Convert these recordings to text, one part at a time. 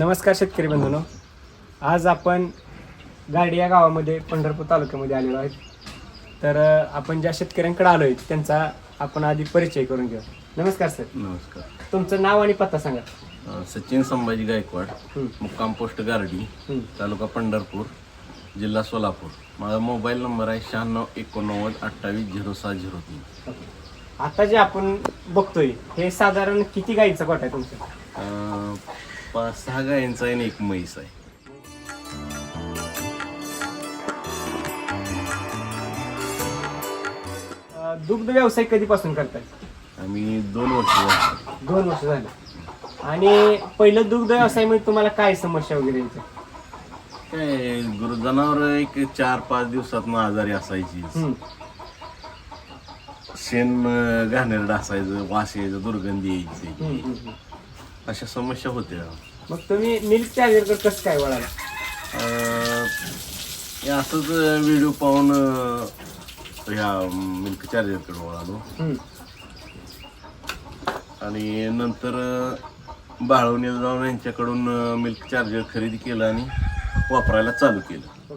नमस्कार शेतकरी बंधूंनो. आज आपण गाडी या गावामध्ये पंढरपूर तालुक्यामध्ये आलेलो आहेत. तर अ, आपण ज्या शेतकऱ्यांकडे आलो आहे त्यांचा आपण आधी परिचय करून घेऊ. नमस्कार सर. नमस्कार. तुमचं नाव आणि पत्ता सांगा. अ, सचिन संभाजी गायकवाड हं, मुक्काम पोस्ट गारडी हं. तालुका पंढरपूर जिल्हा सोलापूर. माझा मोबाईल नंबर आहे शहाण्णव एकोणनव्वद अठ्ठावीस झिरो सहा झिरो तीन. ओके. आता जे आपण बघतोय हे साधारण किती गाईचा गोठा आहे तुमचा? अ, पाच सहा गायींचा आहे आणि एक म्हैस आहे. अ, दुग्ध व्यवसाय कधीपासून करताय? आम्ही दोन वर्ष झाली. दोन वर्ष झाले. आणि पहिलं दुग्ध व्यवसायामध्ये तुम्हाला काय समस्या वगैरे यायच्या काय गुरु जनावर एक चार पाच दिवसात आजारी असायची. शेण अ, घाणेरडं असायचं वास यायचं दुर्गंधी यायची. अशा समस्या होत्या. मग तुम्ही मिल्क चार्जर कसं काय वळाला अं, हे असंच व्हिडिओ पाहून अं, ह्या मिल्क चार्जरकडे वळालो हं. आणि नंतर अं, जाऊन यांच्याकडून मिल्क चार्जर खरेदी केलं आणि वापरायला चालू केलं.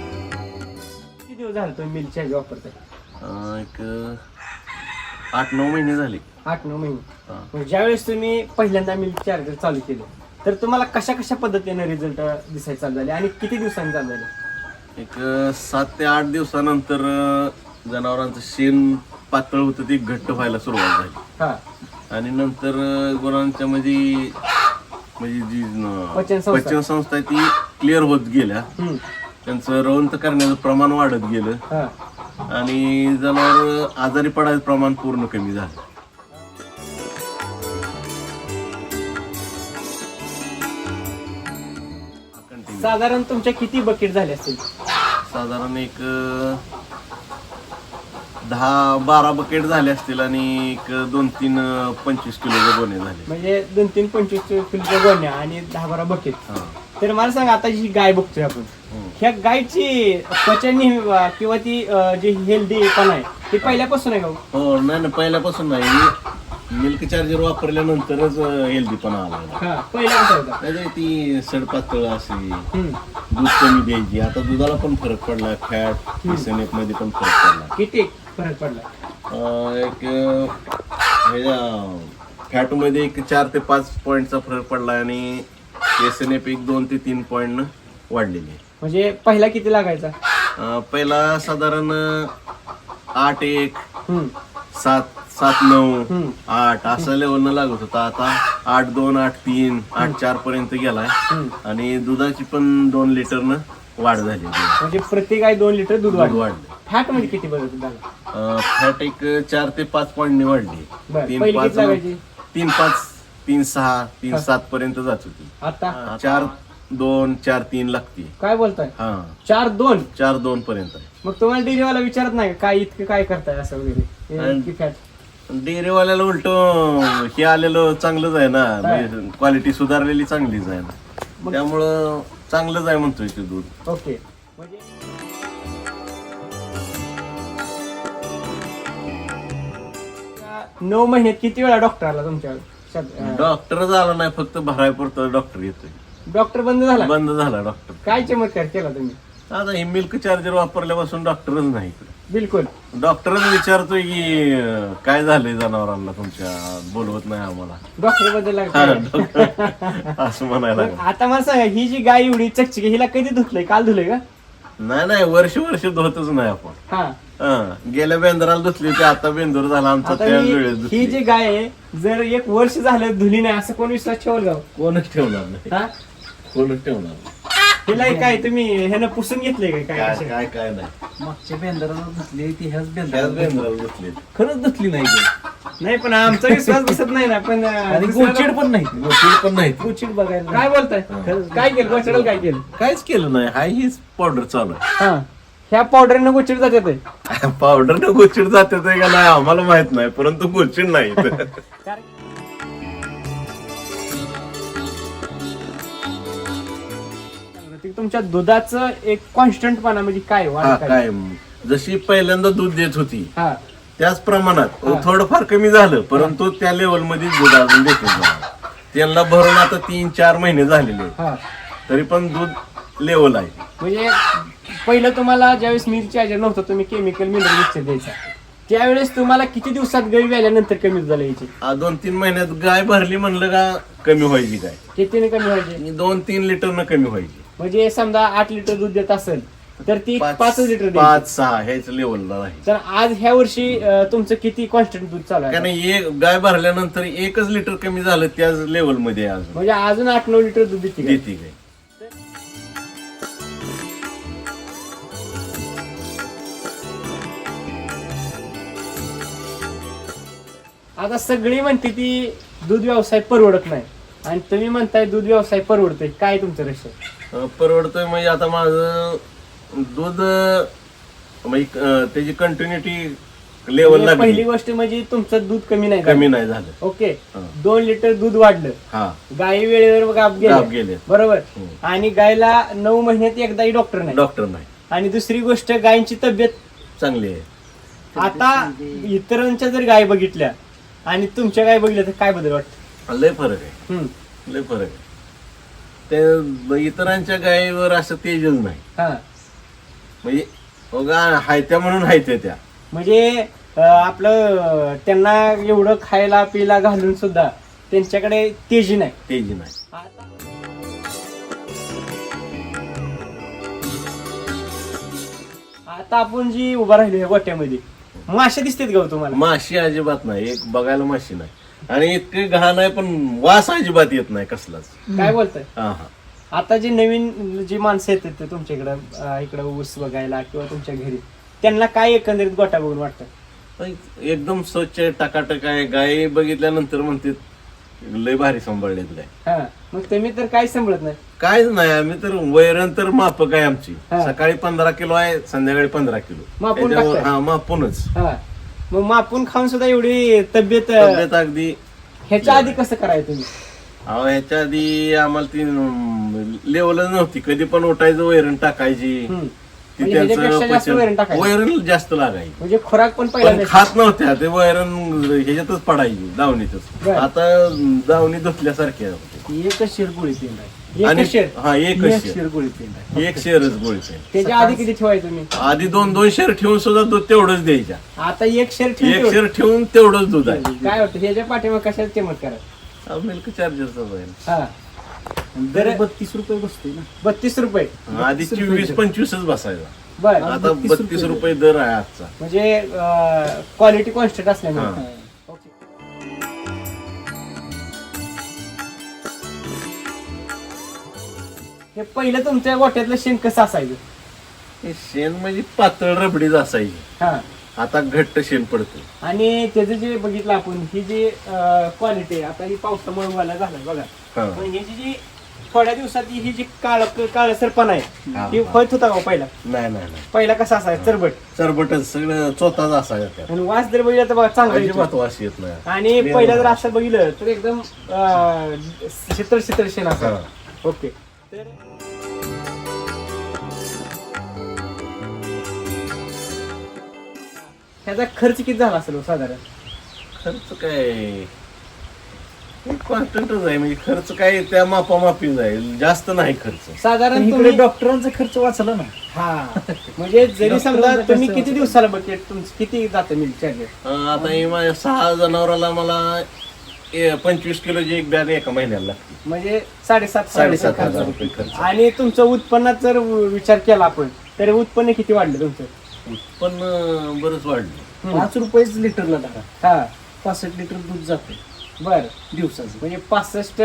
किती दिवस झाले तुम्ही मिल्क चार्जर वापरताय अं, एक अं, आठ नऊ महिने झाले. आठ नऊ महिने. हा. मग ज्यावेळेस तुम्ही पहिल्यांदा मिल्क चार्जर चालू केलं तर तुम्हाला कशा कशा पद्धतीने रिझल्ट दिसायला चालू झाले आणि किती दिवसांनी चालू झाले? एक अं, सात ते आठ दिवसानंतर अं, जनावरांचं शेण पातळ होतं ते घट्ट व्हायला सुरुवात झाली. हा. आणि नंतर अं, गुरांच्या मध्ये म्हणजे जी पचन संस्था. पचन संस्था आहे ती क्लिअर होत गेल्या. त्यांचं रवंत करण्याचं प्रमाण वाढत गेलं. हा. आणि जनावर आजारी पडायचं प्रमाण पूर्ण कमी झालं. साधारण तुमच्या किती बकेट झाले असतील साधारण एक दहा बारा बकेट झाले असतील आणि एक दोन तीन पंचवीस किलोचे गोणे झाले म्हणजे दोन तीन पंचवीस किलोच्या गोण्या आणि दहा बारा बकेट हा. तर मला सांगा आता जी गाय बघतोय आपण हम्म. ह्या गायची पचन किंवा ती अं, जी हेल्दी पण आहे ती पहिल्यापासून आहे का हो? हो नाही नाही पहिल्यापासून नाही. मिल्क चार्जर वापरल्यानंतरच हेल्दीपणा आला हा पहिल्यापासून होता नाही ती सडपातळ असे हम्म. दूध कमी द्यायची. आता दुधाला पण फरक पडला फॅट एसएनएफमध्ये पण फरक पडला. किती फरक पडला? अं, एक फॅटमध्ये एक चार ते पाच पॉईंटचा फरक पडला आणि एस एन एफ एक दोन ते तीन पॉईंट वाढलेली आहे. म्हणजे पहिला किती लागायचा? अं, पहिला साधारण आठ एक हम्म. सात सात नऊ. आठ असं लेवलनं लागत होता. आता आठ दोन आठ तीन आठ चार पर्यंत गेलाय. आणि दुधाची पण दोन लिटरनं वाढ झाली म्हणजे प्रति गाय दोन लिटर दूध वाढलं वाढलं. फॅटमध्ये किती बदल झाला फॅट एक चार ते पाच पॉईंटने वाढली. बरं, तीन पहिली पाच किती लागायची? तीन पाच तीन सहा तीन सात पर्यंत जात होती. आता? चार दोन चार तीन लागते. काय बोलताय? हा. चार दोन? चार दोन पर्यंत आहे. मग तुम्हाला डेअरीवाला विचारत नाही का, काय इतकं काय करताय असं वगैरे? हे आणि- इतकी फॅट डेअरीवाल्याला उलट हे आलेलं चांगलंच आहे ना? क्वालिटी सुधारलेली चांगलीच आहे ना. त्यामुळं चांगलंच आहे म्हणतोय ते दूध. ओके. म्हणजे या नऊ महिन्यात किती वेळा डॉक्टर आला तुमच्या डॉक्टरच आला नाही फक्त भरायपुरतं डॉक्टर येतोय. डॉक्टर बंद झाला? बंद झाला डॉक्टर. काय चमत्कार केला तुम्ही? आता हे मिल्क चार्जर वापरल्यापासून डॉक्टरच नाही इकडे. बिलकुल. डॉक्टरच विचारतोय की अं, काय झालंय जनावरांना तुमच्या बोलवत नाही आम्हाला. डॉक्टरबद्दल हा. डॉक्टर. असं म्हणायला लागलं. आता मला सांगा ही जी गाय एवढी चकचकी हिला कधी धुतलंय? काल धुलंय का? नाही नाही वर्ष वर्ष धुतच नाही आपण. हा. हं, गेल्या बेंदराला धुतली होती आता बेंदूर झाला आमचा आता त्या ही वेळेस ही धुतली जी गाय आहे जर एक वर्ष झालं धुली नाही असं कोण विश्वास ठेवल? कोणच ठेवणार नाही. हा? कोणच ठेवणार. हिला काय तुम्ही ह्यानं पुसून घेतलंय काय? काय काय काय काय नाही. मागच्या बेंदराला धुतली ती ह्याच त्याच बेंदराला बेंदराला धुतली. खरंच धुतली नाही ती. नाही पण आमचा विश्वास बसत नाही ना पण अं, आणि दुसऱ्याला- गोचिड पण नाही. गोचिड पण नाही. गोचिड बघायला काय बोलताय? काय केलं? गोचडाला काय केलं? काहीच केलं नाही. हाय हीच पावडर चालू हा. ह्या पावडरनं गोचिड जाते ते. आहे पावडर न गोचिड जाते का नाही आम्हाला माहीत नाही परंतु गोचिड नाही. कारण- तुमच्या दुधाचं एक कॉन्स्टंटपणा म्हणजे काय वाढ हा काय? काय? जशी पहिल्यांदा दूध देत होती हा. त्याच प्रमाणात. थोडंफार कमी झालं परंतु त्या लेवलमध्ये दूध अजून देते त्यांना भरून आता तीन चार महिने झालेले आहेत. हा. तरी पण दूध लेवल आहे. म्हणजे पहिलं तुम्हाला ज्यावेळेस मिल्क चार्जर नव्हतं तुम्ही केमिकल मिनरल मिक्सर द्यायचा. त्यावेळेस तुम्हाला किती दिवसात गळी व्याल्यानंतर कमी झालं याची? आ, दोन तीन महिन्यात गाय भरली म्हणलं का कमी व्हायची गाय कितीने कमी व्हायची? दोन तीन लिटर न कमी व्हायची. म्हणजे समजा आठ लिटर दूध देत असेल तर ती पाच लिटर पाच सहा ह्याच लेवलला आहे. तर आज ह्या वर्षी अं, तुमचं किती कॉन्स्टंट दूध चालू आहे? कारण एक गाय भरल्यानंतर एकच लिटर कमी झालं त्याच लेवलमध्ये आहे अजून. म्हणजे अजून आठ नऊ लिटर दूध देते का? देते गाय. आता सगळी म्हणते ती दूध व्यवसाय परवडत नाही. आणि तुम्ही म्हणताय दूध व्यवसाय परवडतोय. काय तुमचं अं, परवडतोय म्हणजे आता माझं दूध म्हणजे त्याची कंटिन्युटी लेवल म्हणजे पहिली गोष्ट म्हणजे तुमचं दूध कमी नाही कमी. नाही झालं. ओके. हा. दोन लिटर दूध वाढलं. हा. गाई वेळेवर गाप गाप गेले गेले बरोबर. हम्म. आणि गायला नऊ महिन्यात एकदाही डॉक्टर नाही. डॉक्टर नाही. आणि दुसरी गोष्ट गायींची तब्येत चांगली आहे. आता इतरांच्या जर गाय बघितल्या आणि तुमच्या गाय बघितल्या तर काय बदल वाटत? लय फरक आहे. लय फरक आहे. ते इतरांच्या गायीवर असं तेजच नाही. हा. म्हणजे बघा हायत्या म्हणून हायत्या त्या. म्हणजे अं, आपलं त्यांना एवढं खायला पिला घालून सुद्धा त्यांच्याकडे तेजी नाही. तेजी नाही. आता- आपण जी उभा राहिलो गोट्यामध्ये माशा दिसतात का हो तुम्हाला. माशी अजिबात नाही. एक बघायला माशी नाही. आणि इतके घाण आहे पण वास अजिबात येत नाही कसलाच. काय बोलताय? हा हा. आता जे नवीन जी माणसं येतात ते तुमच्या इकडं अं, इकडं ऊस बघायला किंवा तुमच्या घरी त्यांना काय एकंदरीत गोटा बघून वाटतं? पण एकदम स्वच्छ आहे, टकाटक आहे. गाय बघितल्यानंतर म्हणते लय भारी सांभाळलेत गाय. हा मग तुम्ही तर काय सांभाळत नाही? काहीच नाही आम्ही तर वैरण तर मापक आहे आमची. हा. सकाळी पंधरा किलो आहे संध्याकाळी पंधरा किलो. मापून त्याच्यावर- टाकताय? हा मापूनच. हा. मग मापून खाऊन सुद्धा एवढी तब्येत तब्येत अगदी ह्याच्या आधी कसं करायचं तुम्ही अहो ह्याच्या आधी आम्हाला ती लेवलच नव्हती कधी पण उठायचं वैरण टाकायची. ती म्हणजे ह्याच्यापेक्षा जास्त पचन- वैरण टाकायचं. वैरण जास्त लागायची म्हणजे खोराक पण पण. खात नव्हत्या ते वैरण ह्याच्यातच पडायची दावणीतच बरं. आता दावणी धुतल्यासारखी आहे. एकच शेर गोळी पेंड आहे एकच आणि शेर. हा एकच एक शेर. गोळी आहे एक शेरच गोळीचे त्याच्या आधी किती ठेवायचं तुम्ही? आधी दोन दोन शेर ठेवून सुद्धा दूध तेवढंच द्यायच्या. आता एक शेर एक शेर ठेवून तेवढंच दूध आहे. काय वाटतं? ह्याच्या पाठीमाग कशाला चमत्कार मिल्क चार्जरचा आहे हा. दर बत्तीस रुपये बसतोय ना. बत्तीस रुपये. आधी चोवीस पंचवीसच बसायचा. बर. हा. आता 32 बत्तीस रुपये दर. आहे आजचा. म्हणजे क्वालिटी कॉन्स्टंट असल्यामुळे. हा. हे पहिलं तुमच्या गोट्यातलं शेण कसं असायचं? हे शेण म्हणजे पातळ रबडीच असायची. हा. आता घट्ट शेण पडतं आणि त्याचं जे बघितलं आपण ही जी क्वालिटी आहे आता ही पावसामुळे व्हायला झालं बघा. हा. पण ह्याची जी थोड्या दिवसात ही जी काळ काळ सरपण आहे हा, ती हा. होत होता का हो पहिला? नाही नाही नाही. पहिला कसा असायचा? चरबट. चरबटच सगळं चोताच असायचा त्यात. आणि वास जर बघितला तर बघा चांगला येतो. अजिबात वास येत नाही. आणि पहिला जर वास. असं बघितलं तर एकदम अं, शीतळ शीतळ शेण असं. ओके. तर ह्याचा खर्च किती झाला असेल हो साधारण? खर्च काय? कॉन्स्टंटच आहे म्हणजे खर्च काय त्या मापामापी जाईल जास्त नाही खर्च. साधारण इकडे तुम्ही डॉक्टरांचा खर्च वाचला ना? हा. म्हणजे जरी समजा डॉक्टरांचं तुम्ही किती दिवसाला बकेट तुमचं किती जातं मिल्क चार्जर अं, आता हे माझ्या सहा जनावराला मला ए- पंचवीस किलोची एक बॅग एका महिन्याला लागते. म्हणजे साडेसात साडेसात. हजार रुपये खर्च. आणि तुमचं उत्पन्नात जर विचार केला आपण तर उत्पन्न किती वाढलं तुमचं? उत्पन्न बरंच वाढलं. पाच रुपयेच लिटरला धरा. हा. पासष्ट लिटर दूध जाते बर. दिवसाचं. म्हणजे पासष्ट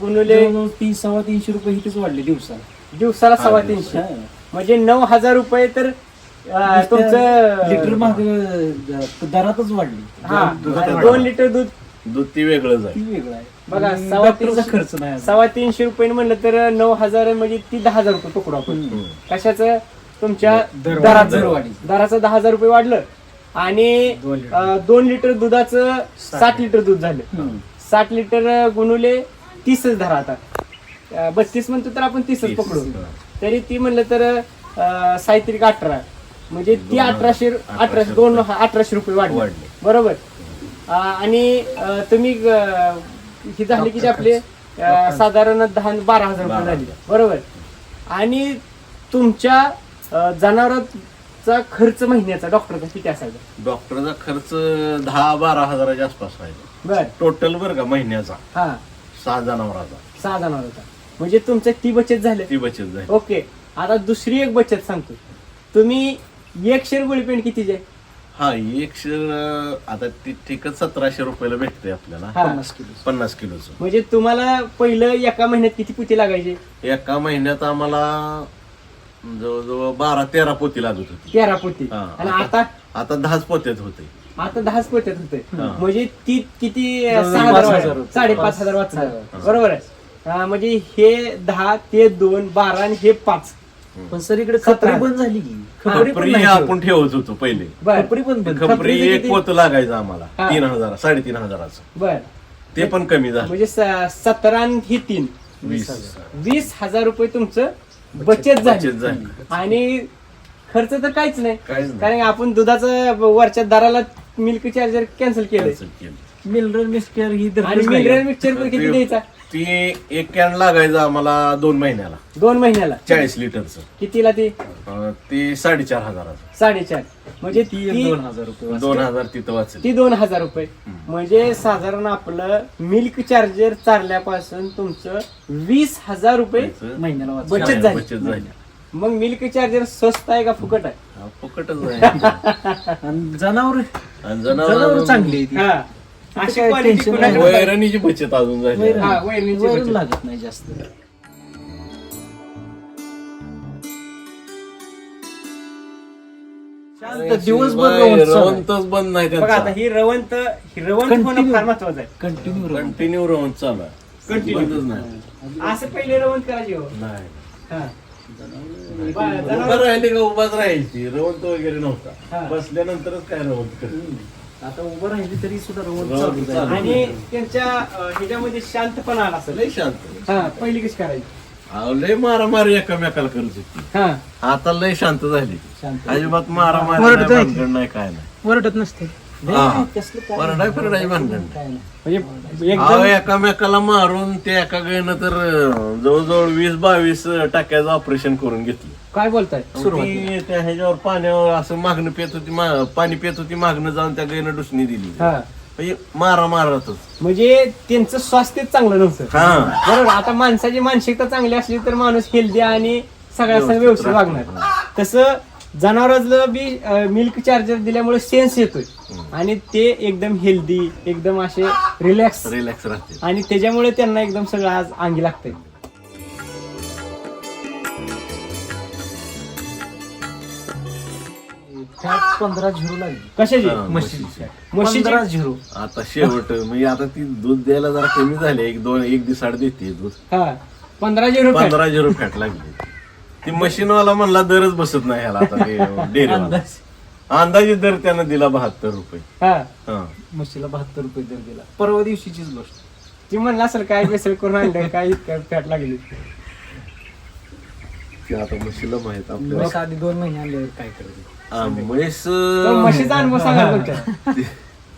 गुणुले जवळजवळ तीन सव्वा तीनशे रुपये इथेच वाढले दिवसाला. दिवसाला सव्वा हा, तीनशे. म्हणजे नऊ हजार रुपये तर अं, तुमचं लिटर माग दरातच वाढली. हा. आणि दोन लिटर दूध दूध ती वेगळंच आहे. ती वेगळा आहे. बघा, आणि सव्वा डॉक्टरचा तीनशे- खर्च नाही सव्वा तीनशे रुपये म्हणलं तर नऊ हजार म्हणजे ती दहा हजार रुपये पकडू आपण हम्म. कशाच? तुमच्या दर- दराचं दरवाढी. दराचं दहा हजार रुपये वाढलं आणि दोन लिटर. अं, दोन लिटर दुधाचं साठ लिटर दूध झालं हम्म. साठ लिटर गुणुले तीसच धरा आता अं, बत्तीस म्हणतो तर आपण तीसच तीस. पकडू. तरी ती म्हणलं तर अं, साहित्रिक अठरा म्हणजे ती दोन- अठराशे अठराशे अठराशे दोन अठराशे रुपये वाढले वाढले. बरोबर आणि अ, तुम्ही अ, ही झाली की आपले अ, साधारण दहा बारा हजार रुपये बारा झाले बरोबर आणि तुमच्या जनावरांचा खर्च महिन्याचा डॉक्टरचा किती असायचा? डॉक्टरचा खर्च दहा बारा हजाराच्या आसपास राहिला. बर. टोटल बरं का महिन्याचा? हा. सहा जनावराचा. सहा जनावरांचा. म्हणजे तुमच्या ती बचत झाली. ती बचत जाईल ओके. आता दुसरी एक बचत सांगतो. तुम्ही एक शेर गोळी पेंट कितीचे आहे? हा एक शेर आता ती ठीकच सतराशे रुपयाला भेटते आपल्याला. हा. पन्नास किलो पन्नास किलोचं. म्हणजे तुम्हाला पहिलं एका महिन्यात किती पुती लागायचे? एका महिन्यात आम्हाला जवळजवळ बारा तेरा पोती लागत होती. तेरा पोती. हा. आणि आता? आता दहाच पोत्यात होते. आता दहाच पोत्यात होते. हा. म्हणजे ती किती? जवळ सहा पाच हजार हजार वाढले. साडेपाच पाच- हजार. बरोबर आहे. हा, म्हणजे हे दहा ते दोन बारा आणि हे पाच. पण सर इकडे सतरा. खपरी बंद झाली की? खपरी पण खपरी नाही. आपण ठेवत होतो पहिले. बर. खपरी पण बंद. खपरी खपरीचं एक किती? पोत लागायचं आम्हाला. हा. तीन हजार साडेतीन हजाराचं. बर. ते पण कमी झालं. म्हणजे स- सतरा आणि ही तीन. वीस वीस हजार रुपये तुमचं बचत झाली झाली आणि खर्च तर काहीच नाही काहीच नाही. कारण आपण दुधाचं वरच्या दराला मिल्क चार्जर कॅन्सल केलंय Cancel केलं. मिनरल मिक्सचर ही आणि मिनरल. मिक्सचर पण किती द्यायचा? ती एक कॅन लागायचं आम्हाला दोन महिन्याला. दोन महिन्याला? चाळीस लिटरचं. कितीला ती? अं, ते साडेचार हजाराचं. साडेचार. म्हणजे ती दोन हजार रुपये वाचले. दोन हजार तिथं वाचेल. ती दोन हजार रुपये. म्हणजे साधारण आपलं मिल्क चार्जर चारल्यापासून तुमचं वीस हजार रुपये महिन्याला वाचले. बचत झाली. बचत झाली. मग मिल्क चार्जर स्वस्त आहे का फुकट आहे? हा, फुकटच आहे. आणि जनावर आणि जनावर जनावर चांगली आहे ती. हा. अशी काय quality tension कुणाकडे नाही. पाहिजे? वैरणीची बचत अजून झाली वैरण- हा, वैरणीची वैरण बचत. लागत नाही जास्त शांत दिवसभर बाई, रवंतच बंद नाही बघा आता त्यांचा ही रवंत ही रवंत होणं Continue. फार महत्वाचं आहे कंटिन्यू कंटिन्यू रवंत चालू आहे Continue. बंदच नाही असं पहिले रवंत करायची हो नाही हा. उभं जनावर- राहिले का उभाच राहायची रवंत वगैरे हा. नव्हता बसल्यानंतरच काय रवंत करते आता उभं राहिली तरी सुद्धा चालू. आहे. आणि त्यांच्या अं, ह्याच्यामध्ये शांतपणा आला असेल लय शांत हा पहिली कशी करायची अहो, लय मारामारी एकामेकाला करत होती हा आता लय शांत झाली शांत. अजिबात मारामारी ओरडत नाही, नाही. भानगड नाही काय नाही वरडत नसते हा. नाही. काय नाही. म्हणजे अहो, एकदम एकामेकाला मारून ते एका गायनं तर अं, जवळजवळ वीस बावीस टाक्याचं ऑपरेशन करून घेतलं. काय बोलताय? ती त्या ह्याच्यावर पाण्यावर असं मागणं पेत होती मा- पाणी पेत होती मागणं जाऊन त्या गायनं डुसणी दिली. हा. म्हणजे मारा मारतच. म्हणजे त्यांचं स्वास्थ्यच चांगलं नव्हतं. हा. बरोबर आता माणसाची मानसिकता चांगली असली तर माणूस हेल्दी आणि सगळ्या सगळं व्यवस्थित वागणार. तसं जनावरांना बी मिल्क चार्जर दिल्यामुळे सेन्स येतोय. आणि ते एकदम हेल्दी एकदम असे रिलॅक्स रिलॅक्स राहते. आणि त्याच्यामुळे त्यांना एकदम सगळं आज अंगी लागतंय. फॅट पंधरा झिरो लागली. कशाची? हा, म्हशीची. म्हशीची? पंधरा झिरो. आता शेवट म्हणजे आता ती दूध द्यायला जरा कमी झाले एक दोन एक दिवसाड देते दूध. हा. पंधरा झिरो फॅट. पंधरा झिरो फॅट लागली. ती मशीनवाला म्हणला दरच बसत नाही ह्याला आता अंदाज. अंदाजे दर त्यानं दिला बहात्तर रुपये. हा. हा. म्हशीला बहात्तर रुपये दर दिला. परवा दिवशीचीच गोष्ट. ती म्हणलं असेल काय बेसळ करून आणलं काय इतकं फॅट लागली? ते आता म्हशीला माहीत आपल्याला. म्हैस आधी दोन महिने काय हा, म्हैस म्हशीचा अनुभव सांगा तुमच्या.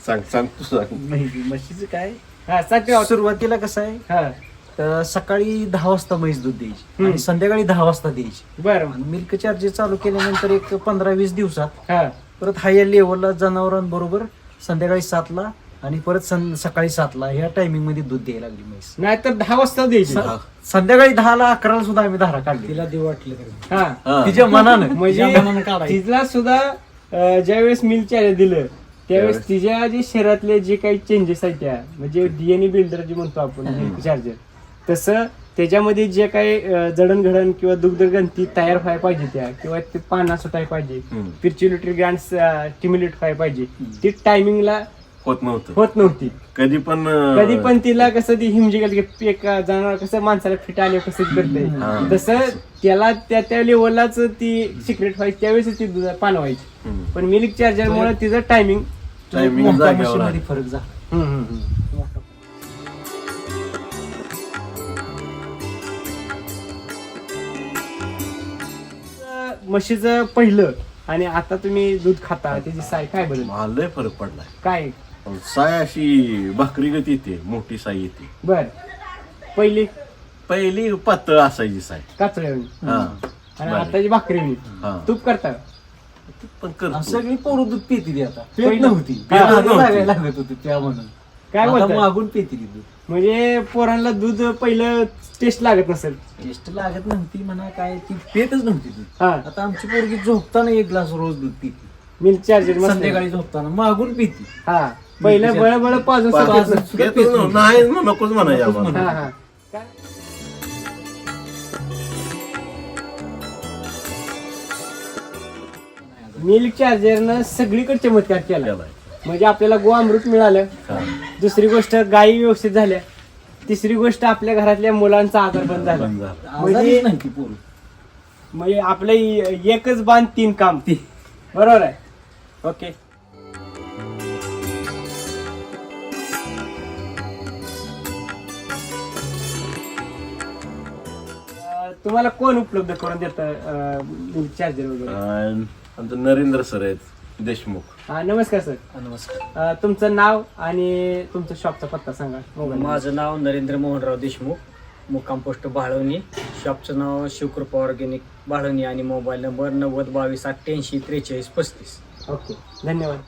सांग सांग तू सांग. नाही म्हशीचं काय? हा सुरुवातीला कसं आहे? हा. तर सकाळी दहा वाजता म्हैस दूध द्यायची. आणि संध्याकाळी दहा वाजता द्यायची. बरं. मिल्क चार्जेस चालू केल्यानंतर एक पंधरा वीस दिवसात हा. परत हायर लेवलला जनावरांबरोबर संध्याकाळी सातला आणि परत सं- सकाळी सातला ह्या टायमिंगमध्ये दूध द्यायला लागली म्हैस. नाहीतर दहा वाजता द्यायची. संध्याकाळी दहाला अकराला सुद्धा आम्ही धारा काढली. तिला देव वाटले हा. तिच्या मनानं. म्हणजे तिच्या मनानं काढायची. तिला सुद्धा अं, ज्यावेळेस मिल्क चार्जर दिलं त्यावेळेस तिच्या जे शरीरातले जे काही चेंजेस आहेत त्या म्हणजे डीएनए बिल्डर जे म्हणतो आपण मिल्क चार्जर तसं त्याच्यामध्ये जे काही जडणघडण किंवा दुग्धग्रंथी तयार व्हायला पाहिजे त्या किंवा ते पाना सुटायला पाहिजे. पिर्च्युलेटरी ग्रँड स्टिम्युलेट व्हायला पाहिजे ती टायमिंगला होत नव्हतं होत नव्हती कधी पण कधी पण तिला कसं ती हिमजिगल एक जनावर कसं माणसाला फिट आले कसं. करते तसं त्याला त्या त्या लेवललाच ती सिक्रेट व्हायची त्यावेळेस ती दूध पान व्हायची. पण मिल्क चार्जर मुळे तिचं टायमिंग आहे. फरक झाला म्हशीचं पहिलं आणि आता तुम्ही दूध खाता त्याची साय काय बदल? मला लय फरक पडलाय. काय? साय अशी भाकरी गती येते मोठी साय येते. बर. पहिली? पहिली पातळ असायची साय. काचळी हा. आणि बरं. आताची भाकरी होईल हा. तूप करता? पण आणि करतो सगळी पोरं दूध पिती ती आता. पेत पहिलं- नव्हती. लागत होती त्या म्हणून काय आता? मागून पिती ती दूध. म्हणजे पोरांना दूध पहिलं टेस्ट लागत नसेल. टेस्ट लागत नव्हती म्हणा काय ती पेतच नव्हती दूध. हा. आता आमची पोरगी झोपताना एक ग्लास रोज दूध पिती. मिल्क चार्जर संध्याकाळी झोपताना मागून पिती. हा. पहिलं बळ बळ पाजून पाच- सुटत पाच- नसेल. येतच नव्हतं. नाही मग नकोच म्हणायचं आम्हाला हा हा. काय? मिल्क चार्जरनं सगळीकडे चमत्कार केला. केलाय. म्हणजे आपल्याला गो अमृत मिळालं. दुसरी गोष्ट गायी व्यवस्थित झाल्या. तिसरी गोष्ट आपल्या घरातल्या मुलांचा आजार बंद झाला. म्हणजे- म्हणजे आपलं एकच बांध तीन काम. ती. बरोबर आहे? ओके. तुम्हाला कोण उपलब्ध करून देतं चार्जर वगैरे? आमचं नरेंद्र सर आहेत. देशमुख. हा नमस्कार सर. नमस्कार. अं, तुमचं नाव आणि तुमचं शॉपचा पत्ता सांगा. मोबाईल माझं नाव नरेंद्र मोहनराव देशमुख मुक्काम पोस्ट बाळवणी. शॉपचं नाव शिवकृपा ऑर्गॅनिक बाळवणी आणि मोबाईल नंबर नव्वद बावीस अठ्ठ्याऐंशी त्रेचाळीस पस्तीस. ओके धन्यवाद.